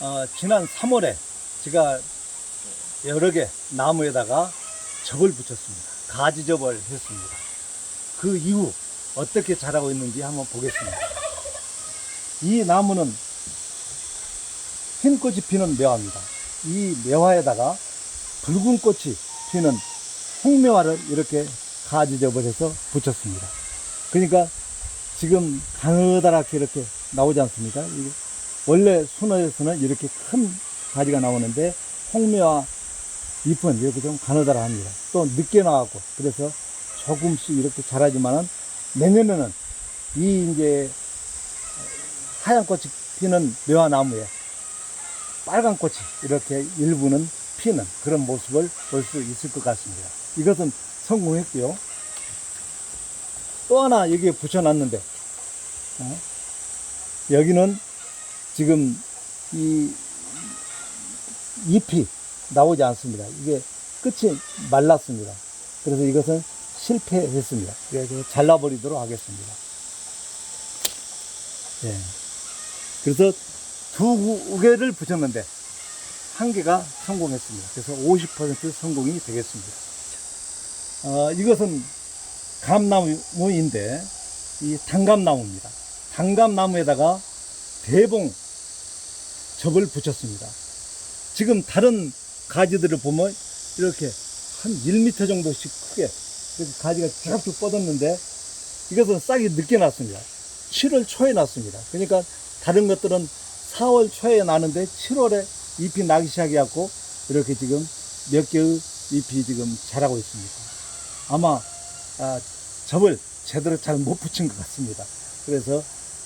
어, 지난 3월에 제가 여러 개 나무에다가 접을 붙였습니다. 가지 접을 했습니다. 그 이후 어떻게 자라고 있는지 한번 보겠습니다. 이 나무는 흰 꽃이 피는 매화입니다. 이 매화에다가 붉은 꽃이 피는 홍매화를 이렇게 가지 접을 해서 붙였습니다. 그러니까 지금 가느다랗게 이렇게 나오지 않습니까? 원래 순어에서는 이렇게 큰 가지가 나오는데 홍매화 잎은 이렇게 좀 가느다랍니다. 또 늦게 나왔고 그래서 조금씩 이렇게 자라지만은 내년에는 이 이제 하얀 꽃이 피는 매화나무에 빨간 꽃이 이렇게 일부는 피는 그런 모습을 볼 수 있을 것 같습니다. 이것은 성공했고요. 또 하나 여기에 붙여놨는데 어? 여기는 지금 이 잎이 나오지 않습니다. 이게 끝이 말랐습니다. 그래서 이것은 실패했습니다. 그래서 잘라버리도록 하겠습니다. 예. 그래서 두 개를 붙였는데 한 개가 성공했습니다. 그래서 50% 성공이 되겠습니다. 어, 이것은 감나무인데 이 단감나무입니다. 단감나무에다가 대봉 접을 붙였습니다. 지금 다른 가지들을 보면 이렇게 한 1m 정도씩 크게 이렇게 가지가 쭉쭉 뻗었는데 이것은 싹이 늦게 났습니다. 7월 초에 났습니다. 그러니까 다른 것들은 4월 초에 나는데 7월에 잎이 나기 시작해갖고 이렇게 지금 몇 개의 잎이 지금 자라고 있습니다. 아마 아, 접을 제대로 잘 못 붙인 것 같습니다. 그래서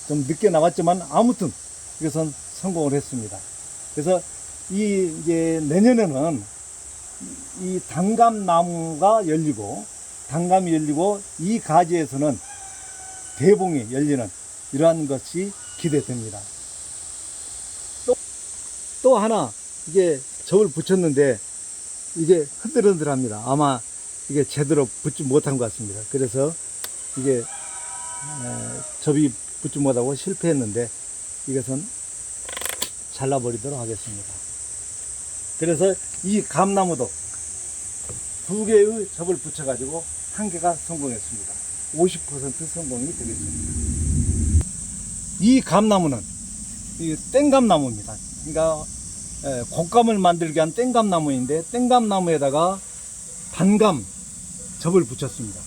좀 늦게 나왔지만 아무튼 이것은 성공을 했습니다. 그래서 이 이제 내년에는 이 단감 나무가 열리고 단감이 열리고 이 가지에서는 대봉이 열리는 이러한 것이 기대됩니다. 또, 또 하나 이게 접을 붙였는데 이게 흔들흔들합니다. 아마 이게 제대로 붙지 못한 것 같습니다. 그래서 이게 에, 접이 붙지 못하고 실패했는데 이것은 잘라버리도록 하겠습니다. 그래서 이 감나무도 두 개의 접을 붙여가지고 한 개가 성공했습니다. 50% 성공이 되겠습니다. 이 감나무는 이 땡감나무입니다. 그러니까 에, 곶감을 만들게 한 땡감나무인데 땡감나무에다가 반감 접을 붙였습니다.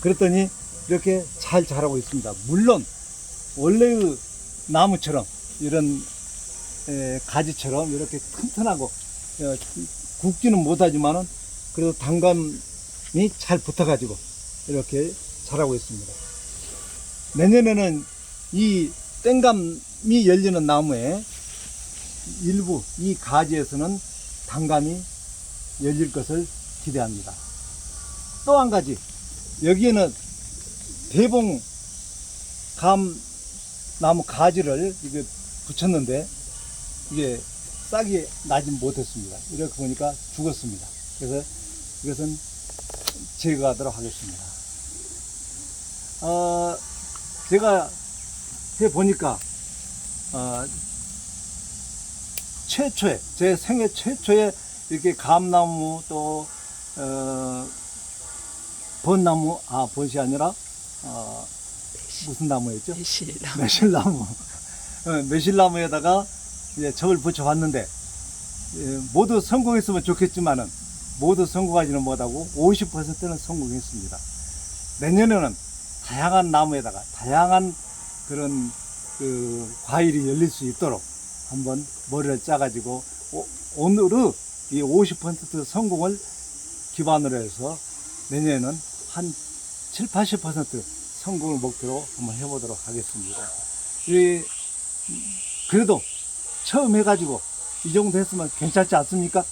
그랬더니 이렇게 잘 자라고 있습니다. 물론 원래의 나무처럼 이런 에, 가지처럼 이렇게 튼튼하고 어, 굵지는 못하지만은 그래도 단감이 잘 붙어가지고 이렇게 자라고 있습니다. 내년에는 이 땡감이 열리는 나무에 일부 이 가지에서는 단감이 열릴 것을 기대합니다. 또 한 가지 여기에는 대봉 감 나무 가지를 이게 붙였는데 이게 싹이 나지 못했습니다. 이렇게 보니까 죽었습니다. 그래서 이것은 제거하도록 하겠습니다. 어, 제가 해 보니까 어, 최초에 제 생애 최초에 이렇게 감나무 또 어, 벚나무 아 벚이 아니라 어, 무슨 나무였죠? 매실나무. 매실나무 어, 매실나무에다가 이제 접을 붙여봤는데 예, 모두 성공했으면 좋겠지만은 모두 성공하지는 못하고 50%는 성공했습니다. 내년에는 다양한 나무에다가 다양한 그런 그 과일이 열릴 수 있도록 한번 머리를 짜가지고 오, 오늘의 이 50% 성공을 기반으로 해서 내년에는 한 7, 80% 성공을 목표로 한번 해보도록 하겠습니다. 이, 그래도 처음 해가지고 이 정도 했으면 괜찮지 않습니까?